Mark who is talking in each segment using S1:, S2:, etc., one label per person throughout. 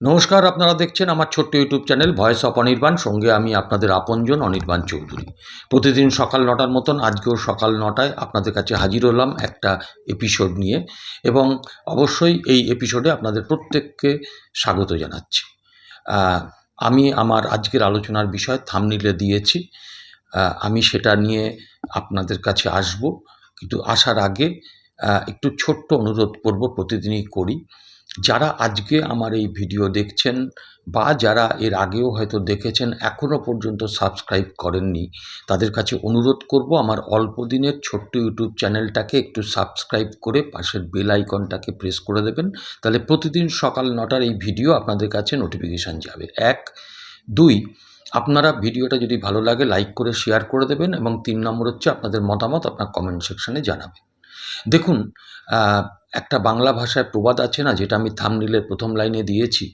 S1: নমস্কার, আপনারা দেখছেন আমার ছোট্ট YouTube channel voice of Anirban. সঙ্গে আমি আপনাদের আপনজন অনির্বাণ চৌধুরী। প্রতিদিন সকাল নটার মতন, আজকেও সকাল নটায় আপনাদের কাছে হাজির হলাম একটা এপিসোড নিয়ে। এবং অবশ্যই এই এপিসোডে আপনাদের প্রত্যেককে স্বাগত জানাচ্ছি। আমি আমার আজকের আলোচনার বিষয় থামনিলে দিয়েছি। আমি সেটা নিয়ে আপনাদের কাছে আসব। কিন্তু আসার আগে একটু ছোট্ট অনুরোধ করব, প্রতিদিনই করি। যারা আজকে আমার এই ভিডিও দেখছেন বা যারা এর আগেও হয়তো দেখেছেন এখনও পর্যন্ত সাবস্ক্রাইব করেননি, তাদের কাছে অনুরোধ করব আমার অল্প দিনের ছোট্ট ইউটিউব চ্যানেলটাকে একটু সাবস্ক্রাইব করে পাশের বেল আইকনটাকে প্রেস করে দেবেন। তাহলে প্রতিদিন সকাল নটার এই ভিডিও আপনাদের কাছে নোটিফিকেশান যাবে। এক, দুই, আপনারা ভিডিওটা যদি ভালো লাগে লাইক করে শেয়ার করে দেবেন এবং তিন নম্বর হচ্ছে আপনাদের মতামত আপনার কমেন্ট সেকশনে জানাবেন। দেখুন একটা বাংলা ভাষায় প্রবাদ আছে না, যেটা আমি থামনিলের প্রথম লাইনে দিয়েছি,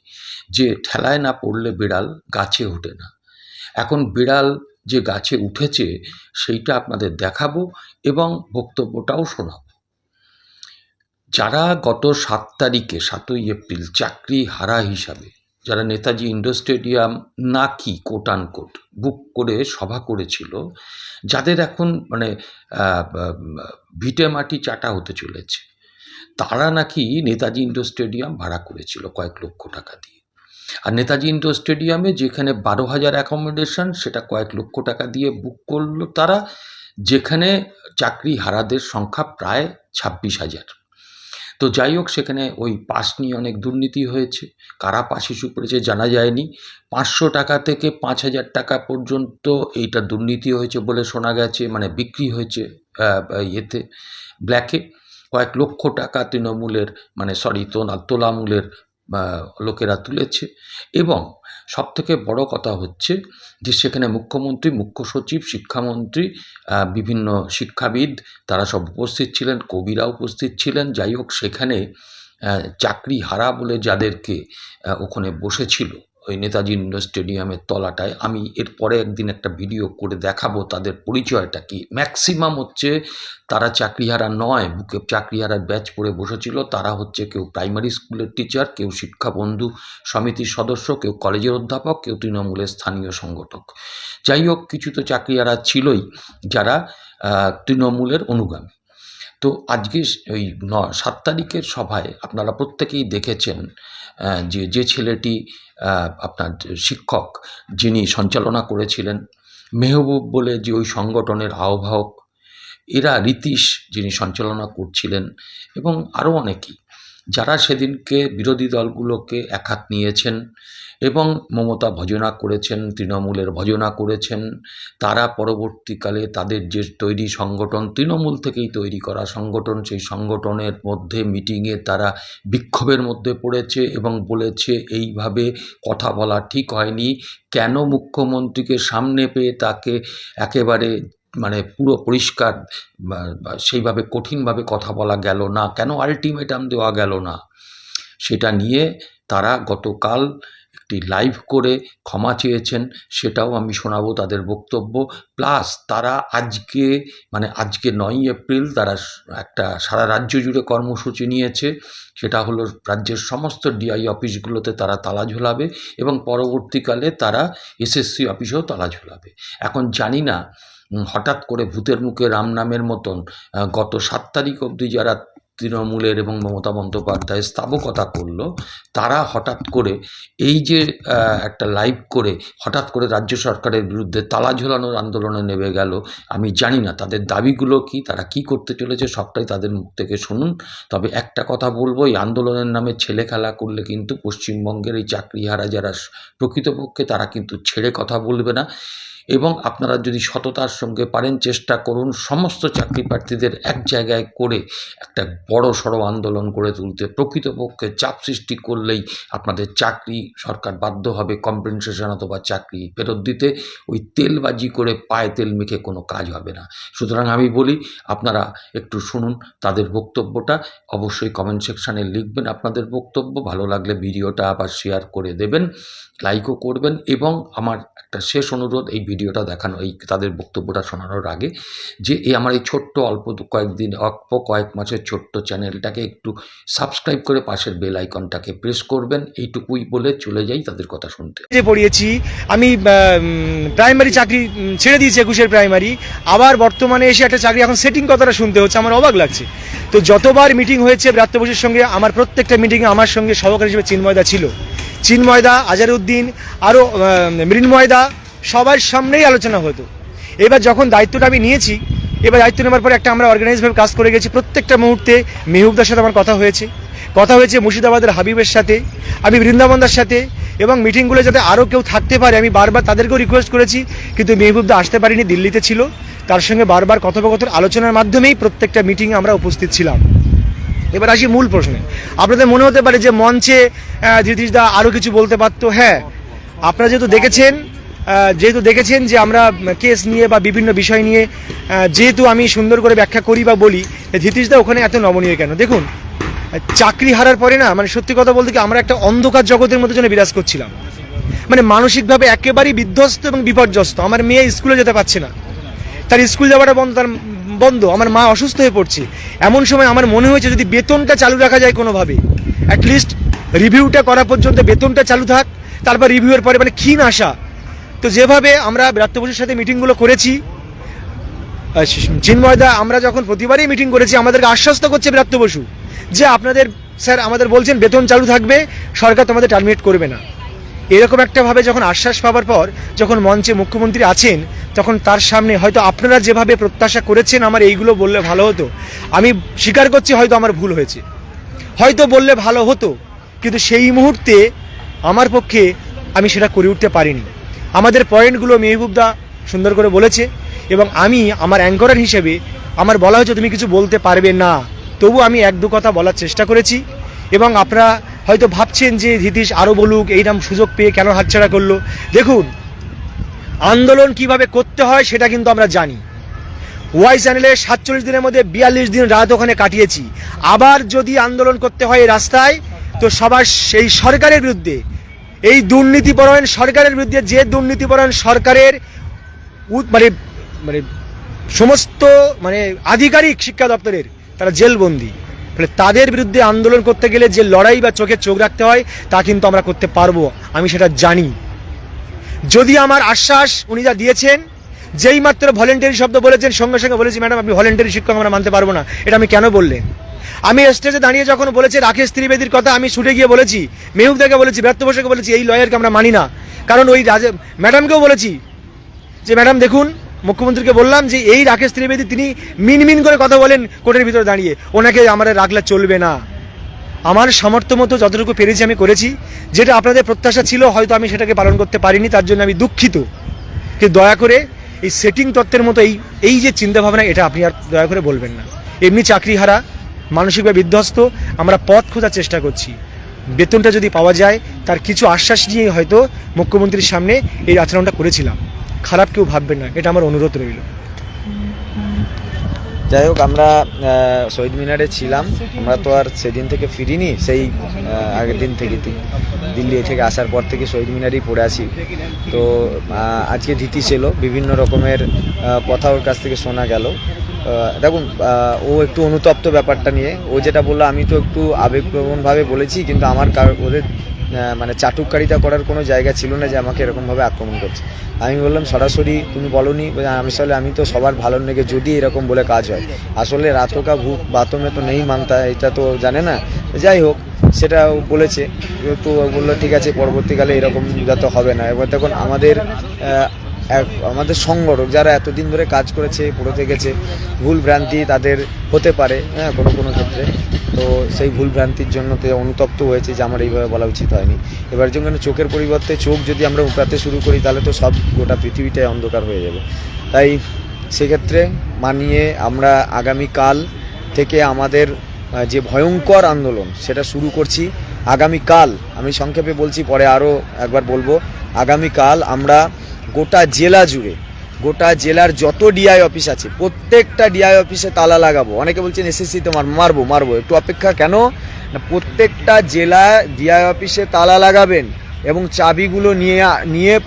S1: যে ঠেলায় না পড়লে বিড়াল গাছে ওঠে না। এখন বিড়াল যে গাছে উঠেছে, সেইটা আপনাদের দেখাবো এবং বক্তব্যটাও শোনাবো। যারা গত সাত তারিখে, সাতই এপ্রিল, চাকরি হারা হিসাবে, যারা নেতাজি ইন্ডোর স্টেডিয়াম নাকি কোট আন কোট বুক করে সভা করেছিল, যাদের এখন মানে ভিটে মাটি চাটা হতে চলেছে তারা নাকি নেতাজি ইন্ডোর স্টেডিয়াম ভাড়া করেছিল কয়েক লক্ষ টাকা দিয়ে। আর নেতাজি ইন্ডোর স্টেডিয়ামে যেখানে বারো হাজার অ্যাকোমোডেশন সেটা কয়েক লক্ষ টাকা দিয়ে বুক করল তারা, যেখানে চাকরি হারাদের সংখ্যা প্রায় ছাব্বিশ হাজার। তো যাই হোক, সেখানে ওই পাস নিয়ে অনেক দুর্নীতি হয়েছে। কারা পাস ইস্যু করেছে জানা যায়নি। পাঁচশো টাকা থেকে পাঁচ হাজার টাকা পর্যন্ত এইটা দুর্নীতি হয়েছে বলে শোনা গেছে মানে বিক্রি হয়েছে ইয়েতে, ব্ল্যাকে। কয়েক লক্ষ টাকা তৃণমূলের মানে সরি তোলা, তোলামূলের লোকেরা তুলেছে এবং সবথেকে বড় কথা হচ্ছে যে সেখানে মুখ্যমন্ত্রী, মুখ্য সচিব, শিক্ষামন্ত্রী বিভিন্ন শিক্ষাবিদ, তারা সব উপস্থিত ছিলেন, কবিরা উপস্থিত ছিলেন। যাই হোক, সেখানে চাকরি হারা বলে যাদেরকে ওখানে বসেছিল। ওই নেতাজি ইন্ডোর স্টেডিয়ামের তলাটায়। আমি এরপরে একদিন একটা ভিডিও করে দেখাবো তাদের পরিচয়টা কি। ম্যাক্সিমাম হচ্ছে তারা চাকরিহারা নয়, বুকে চাকরিহারার ব্যাচ পড়ে বসেছিল। তারা হচ্ছে কেউ প্রাইমারি স্কুলের টিচার, কেউ শিক্ষা বন্ধু সমিতির সদস্য, কেউ কলেজের অধ্যাপক, কেউ তৃণমূলের স্থানীয় সংগঠক। যাই হোক, কিছু তো চাকরিহারা ছিলই যারা তৃণমূলের অনুগামী। তো আজকে ওই ন, সাত তারিখের সভায় আপনারা প্রত্যেকেই দেখেছেন যে যে ছেলেটি আপনার শিক্ষক যিনি সঞ্চালনা করেছিলেন, মেহবুব বলে যে ওই সংগঠনের আহ্বায়ক, এরা রীতিশ যিনি সঞ্চালনা করছিলেন এবং আরও অনেকেই। যারা সেদিনকে বিরোধী দলগুলোকে একহাত নিয়েছেন এবং মমতা ভজনা করেছেন, তৃণমূলের ভজনা করেছেন, তারা পরবর্তীকালে তাদের যে তৈরি সংগঠন, তৃণমূল থেকেই তৈরি করা সংগঠন, সেই সংগঠনের মধ্যে মিটিংয়ে তারা বিক্ষোভের মধ্যে পড়েছে এবং বলেছে, এইভাবে কথা বলা ঠিক হয়নি। কেন মুখ্যমন্ত্রীকে সামনে পেয়ে তাকে একেবারে মানে পুরো পরিষ্কার সেইভাবে কঠিনভাবে কথা বলা গেল না, কেন আলটিমেটাম দেওয়া গেল না? সেটা নিয়ে তারা গতকাল একটি লাইভ করে ক্ষমা চেয়েছেন, সেটাও আমি শোনাবো তাদের বক্তব্য। প্লাস তারা আজকে মানে আজকে নয়ই এপ্রিল, তারা একটা সারা রাজ্য জুড়ে কর্মসূচি নিয়েছে। সেটা হলো রাজ্যের সমস্ত ডিআই অফিসগুলোতে তারা তালা ঝোলাবে এবং পরবর্তীকালে তারা এসএসসি অফিসেও তালা ঝোলাবে। এখন জানি না হঠাৎ করে ভূতের মুখে রাম নামের মতন গত সাত তারিখ অবধি যারা তৃণমূলের এবং মমতা বন্দ্যোপাধ্যায় স্থাবকতা করল, তারা হঠাৎ করে এই যে একটা লাইভ করে হঠাৎ করে রাজ্য সরকারের বিরুদ্ধে তালা ঝোলানোর আন্দোলনে নেমে গেল। আমি জানি না তাদের দাবিগুলো কি, তারা কি করতে চলেছে সবটাই তাদের মুখ থেকে শুনুন। তবে একটা কথা বলব, এই আন্দোলনের নামে ছেলে খেলা করলে কিন্তু পশ্চিমবঙ্গের এই চাকরিহারা যারা প্রকৃতপক্ষে তারা কিন্তু ছেড়ে কথা বলবে না। এবং আপনারা যদি সততার সঙ্গে পারেন, চেষ্টা করুন সমস্ত চাকরি প্রার্থীদের এক জায়গায় করে একটা বড় সড়ো আন্দোলন করে তুলতে। প্রকৃতপক্ষে চাপ সৃষ্টি করলেই আপনাদের চাকরি সরকার বাধ্য হবে কম্পেনসেশন অথবা চাকরি ফেরত দিতে। ওই তেলবাজি করে পায়ে তেল মেখে কোনো কাজ হবে না। সুতরাং আমি বলি, আপনারা একটু শুনুন তাদের বক্তব্যটা। অবশ্যই কমেন্ট সেকশানে লিখবেন আপনাদের বক্তব্য। ভালো লাগলে ভিডিওটা আবার শেয়ার করে দেবেন। লাইকও করবেন এবং আমার একটা শেষ অনুরোধ, এই ভিডিওটা দেখানো, এই তাদের বক্তব্যটা শোনানোর আগে যে এই আমার এই ছোট্ট, অল্প কয়েকদিন, অল্প কয়েক মাসের ছোট্ট চ্যানেলটাকে একটু সাবস্ক্রাইব করে পাশের বেল আইকনটাকে প্রেস করবেন, এইটুকুই বলে চলে যাই তাদের কথা শুনতে।
S2: যে পড়িয়েছি, আমি প্রাইমারি চাকরি ছেড়ে দিয়েছি একুশের প্রাইমারি আবার বর্তমানে এসে একটা চাকরি, এখন সেটিং কথাটা শুনতে হচ্ছে, আমার অবাক লাগছে। তো যতবার মিটিং হয়েছে, ব্রাত্য সঙ্গে, আমার প্রত্যেকটা মিটিংয়ে আমার সঙ্গে সহকারী হিসেবে চিন্ময়দা ছিল। চিন্ময়দা আজারউদ্দিন আরও মৃন্ময়দা সবার সামনেই আলোচনা হতো। এবার যখন দায়িত্বটা আমি নিয়েছি, এবার দায়িত্ব নেওয়ার পরে একটা আমরা অর্গানাইজভাবে কাজ করে গেছি। প্রত্যেকটা মুহূর্তে মেহুবদার সাথে আমার কথা হয়েছে। কথা হয়েছে মুর্শিদাবাদের হাবিবের সাথে, আমি বৃন্দাবনদার সাথে, এবং মিটিংগুলো যাতে আরও কেউ থাকতে পারে, আমি বারবার তাদেরকেও রিকোয়েস্ট করেছি, কিন্তু মেহবুবদা আসতে পারিনি, দিল্লিতে ছিল। তার সঙ্গে বারবার কথোপকথন, আলোচনার মাধ্যমেই প্রত্যেকটা মিটিংয়ে আমরা উপস্থিত ছিলাম। এবার আসি মূল প্রশ্নে। আপনাদের মনে হতে পারে যে মঞ্চে ধৃতিশদা আরও কিছু বলতে পারতো? হ্যাঁ। আপনারা যেহেতু দেখেছেন যেহেতু দেখেছেন যে আমরা কেস নিয়ে বা বিভিন্ন বিষয় নিয়ে যেহেতু আমি সুন্দর করে ব্যাখ্যা করি বা বলি ধৃতিশদা ওখানে এত নমনীয় কেন? দেখুন চাকরি হারার পরে না মানে সত্যি কথা বলতে কি, আমরা একটা অন্ধকার জগতের মধ্যে যেন বিরাজ করছিলাম। মানে মানসিকভাবে একেবারেই বিধ্বস্ত এবং বিপর্যস্ত। আমার মেয়ে স্কুলে যেতে পারছে না। তার স্কুল যাওয়াটা বন্ধ, তার বন্ধ, আমার মা অসুস্থ হয়ে পড়ছে। এমন সময় আমার মনে হয়েছে যদি বেতনটা চালু রাখা যায় কোনোভাবে অ্যাটলিস্ট রিভিউটা করা পর্যন্ত বেতনটা চালু থাক, তারপর রিভিউয়ের পরে মানে ক্ষীণ আশা। তো যেভাবে আমরা বসুর সাথে মিটিংগুলো করেছি চিন্ময়দা আমরা যখন প্রতিবারই মিটিং করেছি, আমাদেরকে আশ্বস্ত করছে বসু যে আপনাদের, স্যার আমাদের বলছেন বেতন চালু থাকবে, সরকার তোমাদের টার্মিনেট করবে না। এরকম একটাভাবে যখন আশ্বাস পাওয়ার পর যখন মঞ্চে মুখ্যমন্ত্রী আছেন, তখন তার সামনে হয়তো আপনারা যেভাবে প্রত্যাশা করেছেন আমার এইগুলো বললে ভালো হতো। আমি স্বীকার করছি হয়তো আমার ভুল হয়েছে। হয়তো বললে ভালো হতো, কিন্তু সেই মুহূর্তে আমার পক্ষে আমি সেটা করে উঠতে পারিনি। আমাদের পয়েন্টগুলো মেহবুবদা সুন্দর করে বলেছে এবং আমি আমার অ্যাঙ্করার হিসেবে আমার বলা হয়েছে, তুমি কিছু বলতে পারবে না। তবু আমি এক দু কথা বলার চেষ্টা করেছি। এবং আপনারা হয়তো ভাবছেন যে ধীতিশ আরও বলুক এইরকম সুযোগ পেয়ে কেন হাতছাড়া করল? দেখুন, আন্দোলন কীভাবে করতে হয় সেটা কিন্তু আমরা জানি। ওয়াই চ্যানেলে সাতচল্লিশ দিনের মধ্যে বিয়াল্লিশ দিন রাত ওখানে কাটিয়েছি। আবার যদি আন্দোলন করতে হয় এই রাস্তায়, তো সবার সেই সরকারের বিরুদ্ধে, এই দুর্নীতিপরায়ণ সরকারের বিরুদ্ধে, যে দুর্নীতিপরায়ণ সরকারের মানে মানে সমস্ত মানে আধিকারিক শিক্ষা দপ্তরের, তারা জেলবন্দি। ফলে তাদের বিরুদ্ধে আন্দোলন করতে গেলে যে লড়াই বা চোখে চোখ রাখতে হয়, তা কিন্তু আমরা করতে পারব। আমি সেটা জানি। যদি আমার আশ্বাস উনি যা দিয়েছেন, যেই মাত্র ভলেন্টারি শব্দ বলেছেন, সঙ্গে সঙ্গে বলেছি, ম্যাডাম, আপনি ভলেন্টারি শিক্ষক, আমরা মানতে পারব না। এটা আমি কেন বললেন? আমি স্টেজে দাঁড়িয়ে যখন বলেছে, রাকেশ ত্রিবেদীর কথা আমি ছুটে গিয়ে বলেছি মেহুবদাকে বলেছি, ব্যর্থ বসেকে বলেছি, এই লয়ারকে আমরা মানি না। কারণ ওই রাজে, ম্যাডামকেও বলেছি যে, ম্যাডাম, দেখুন মুখ্যমন্ত্রীকে বললাম যে এই রাকেশ ত্রিবেদী তিনি মিনমিন করে কথা বলেন কোর্টের ভিতরে দাঁড়িয়ে। ওনাকে আমরা রাখলে চলবে না। আমার সামর্থ্য মতো যতটুকু পেরেছি আমি করেছি। যেটা আপনাদের প্রত্যাশা ছিল, হয়তো আমি সেটাকে পালন করতে পারিনি, তার জন্য আমি দুঃখিত। কিন্তু দয়া করে এই সেটিং তত্ত্বের মতো এই এই যে চিন্তাভাবনা, এটা আপনি আর দয়া করে বলবেন না। এমনি চাকরি হারা মানসিকভাবে বিধ্বস্ত, আমরা পথ খোঁজার চেষ্টা করছি। বেতনটা যদি পাওয়া যায়, তার কিছু আশ্বাস নিয়েই হয়তো মুখ্যমন্ত্রীর সামনে এই আচরণটা করেছিলাম। খারাপ কেউ ভাববেন না, এটা আমার অনুরোধ রইল।
S3: যাই হোক, আমরা শহীদ মিনারে ছিলাম। আমরা তো আর সেদিন থেকে ফিরিনি, সেই আগের দিন থেকে দিল্লি থেকে আসার পর থেকে শহীদ মিনারেই পড়ে আছি। তো আজকে ধিতিস ছিল, বিভিন্ন রকমের কথা ওর কাছ থেকে শোনা গেল। দেখুন ও একটু অনুতপ্ত ব্যাপারটা নিয়ে। ও যেটা বলল, আমি তো একটু আবেগপ্রবণভাবে বলেছি, কিন্তু আমার ওদের মানে চাটুকারিতা করার কোনো জায়গা ছিল না যে আমাকে এরকমভাবে আক্রমণ করছে। আমি বললাম, সরাসরি তুমি বলনি আমি আসলে, আমি তো সবার ভালো নেগে যদি এরকম বলে কাজ হয়। আসলে রাতকা ভূত বাতমে তো নেই মানতা, এটা তো জানে না। যাই হোক, সেটা বলেছে। তো বলল, ঠিক আছে, পরবর্তীকালে এরকম যাতে হবে না। এবার দেখুন, আমাদের আমাদের সংগঠক যারা এতদিন ধরে কাজ করেছে পড়তে গেছে, ভুল ভ্রান্তি তাদের হতে পারে হ্যাঁ কোনো কোনো ক্ষেত্রে। তো সেই ভুল ভ্রান্তির জন্য তো অনুতপ্ত হয়েছে যে আমার এইভাবে বলা উচিত হয়নি। এবার যখন চোখের পরিবর্তে চোখ যদি আমরা উপাতে শুরু করি, তাহলে তো সব গোটা পৃথিবীটাই অন্ধকার হয়ে যাবে। তাই সেক্ষেত্রে মানিয়ে আমরা আগামীকাল থেকে আমাদের যে ভয়ঙ্কর আন্দোলন, সেটা শুরু করছি। আগামীকাল, আমি সংক্ষেপে বলছি, পরে আরও একবার বলব, আগামীকাল আমরা গোটা জেলা জুড়ে, গোটা জেলার যত ডিআই অফিস আছে, প্রত্যেকটা ডিআই অফিসে তালা লাগাবো। অনেকে বলছেন এসএসসি তো মার- মারবো মারবো। একটু অপেক্ষা কেন? না, প্রত্যেকটা জেলা ডিআই অফিসে তালা লাগাবেন এবং চাবিগুলো নিয়ে নিয়ে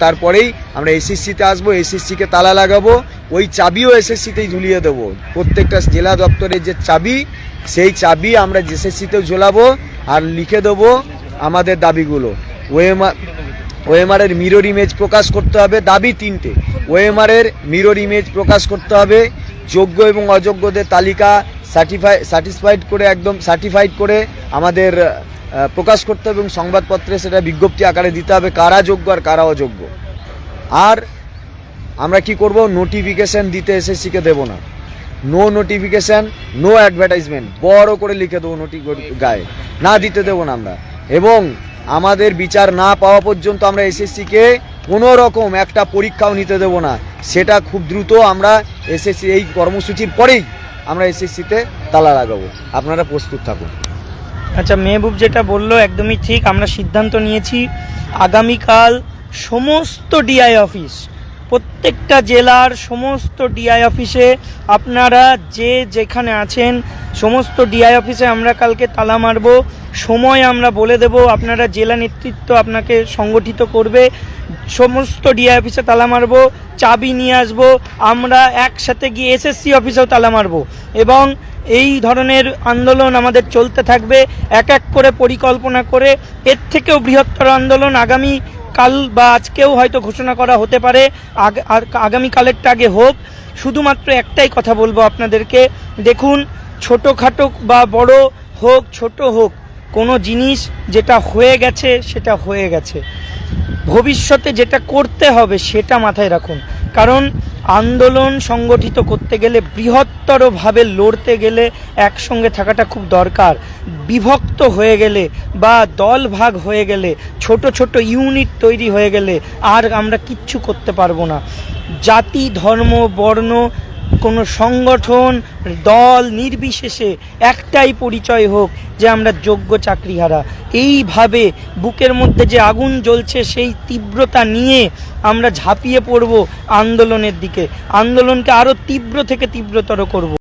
S3: তারপরেই আমরা এসএসসিতে আসব এসএসসিকে তালা লাগাবো। ওই চাবিও এসএসসিতেই ঝুলিয়ে দেবো। প্রত্যেকটা জেলা দপ্তরের যে চাবি, সেই চাবি আমরা এসএসসিতেও ঝোলাবো। আর লিখে দেবো আমাদের দাবিগুলো। ওএমআর ওএমআরের মিরর ইমেজ প্রকাশ করতে হবে, দাবি তিনটে। ওএমআরের মিরর ইমেজ প্রকাশ করতে হবে, যোগ্য এবং অযোগ্যদের তালিকা সার্টিফাই স্যাটিসফাইড করে একদম সার্টিফাইড করে আমাদের প্রকাশ করতে হবে এবং সংবাদপত্রে সেটা বিজ্ঞপ্তি আকারে দিতে হবে কারা যোগ্য আর কারা অযোগ্য। আর আমরা কি করব? নোটিফিকেশন দিতে এসএসসিকে দেবো না। নো নোটিফিকেশন নো অ্যাডভার্টাইজমেন্ট বড় করে লিখে দেবো নোটি গায়ে। না দিতে দেবো না আমরা। এবং আমাদের বিচার না পাওয়া পর্যন্ত আমরা এসএসসিকে কোনো রকম একটা পরীক্ষাও নিতে দেবো না। সেটা খুব দ্রুত আমরা এসএসসি এই কর্মসূচির পরেই আমরা এসএসসিতে তালা লাগাবো। আপনারা প্রস্তুত থাকুন।
S4: আচ্ছা মেহবুব যেটা বলল একদমই ঠিক। আমরা সিদ্ধান্ত নিয়েছি, আগামীকাল সমস্ত ডিআই অফিস প্রত্যেকটা জেলার সমস্ত ডিআই অফিসে আপনারা যে যেখানে আছেন, সমস্ত ডিআই অফিসে আমরা কালকে তালা মারব, সময় আমরা বলে দেব, আপনারা জেলা নেতৃত্ব আপনাকে সংগঠিত করবে, সমস্ত ডিআই অফিসে তালা মারব, চাবি নিয়ে আসব, আমরা একসাথে গিয়ে এসএসসি অফিসেও তালা মারব এবং এই ধরনের আন্দোলন আমাদের চলতে থাকবে, এক এক করে পরিকল্পনা করে, এর থেকেও বৃহত্তর আন্দোলন আগামী কাল বা আজকেও হয়তো ঘোষণা করা হতে পারে। আর আগামীকালেরটা আগে হোক। শুধুমাত্র একটাই কথা বলব আপনাদেরকে। দেখুন, ছোটোখাটো বা বড় হোক, ছোট হোক, কোনো জিনিস যেটা হয়ে গেছে, সেটা হয়ে গেছে। ভবিষ্যতে যেটা করতে হবে, সেটা মাথায় রাখুন। কারণ আন্দোলন সংগঠিত করতে গেলে বৃহত্তরভাবে লড়তে গেলে একসঙ্গে থাকাটা খুব দরকার। বিভক্ত হয়ে গেলে বা দল ভাগ হয়ে গেলে, ছোট ছোট ইউনিট তৈরি হয়ে গেলে আর আমরা কিচ্ছু করতে পারব না। জাতি, ধর্ম, বর্ণ কোনো সংগঠন, দল নির্বিশেষে একটাই পরিচয় হোক যে আমরা যোগ্য চাকরিহারা। এইভাবে বুকের মধ্যে যে আগুন জ্বলছে, সেই তীব্রতা নিয়ে আমরা ঝাঁপিয়ে পড়ব আন্দোলনের দিকে। আন্দোলনকে আরও তীব্র থেকে তীব্রতর করব।